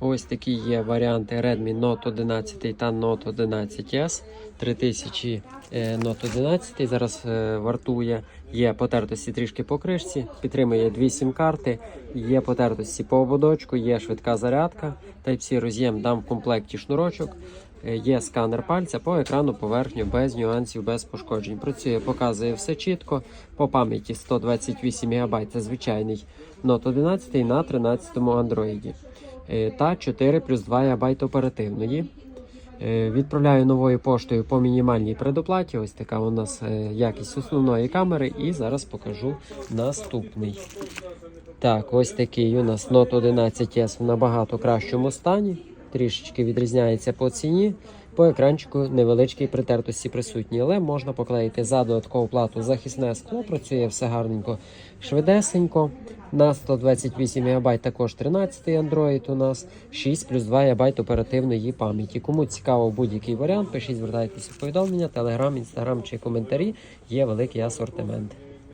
Ось такі є варіанти Redmi Note 11 та Note 11S. 3000 е, Note 11 зараз е, вартує. Є потертості трішки по кришці, підтримує дві сім-карти, є потертості по ободочку, є швидка зарядка. Type-C роз'єм дам в комплекті шнурочок. Е, Є сканер пальця по екрану поверхню без нюансів, без пошкоджень. Працює, показує все чітко. По пам'яті 128 МБ це звичайний Note 11 на 13 Android. Е, Та 4 плюс 2 ГБ оперативної. Е, Відправляю новою поштою по мінімальній предоплаті. Ось така у нас е, якість основної камери. І зараз покажу наступний. Так, ось такий у нас Note 11S в набагато кращому стані. Трішечки відрізняється по ціні. По екранчику невеличкій притертості присутні, але можна поклеїти за додаткову плату захисне скло. Працює все гарненько, швидесенько. На 128 ГБ також 13 Android у нас, 6 плюс 2 ГБ оперативної пам'яті. Кому цікаво будь-який варіант, пишіть, звертайтеся в повідомлення, телеграм, інстаграм чи коментарі. Є великий асортимент.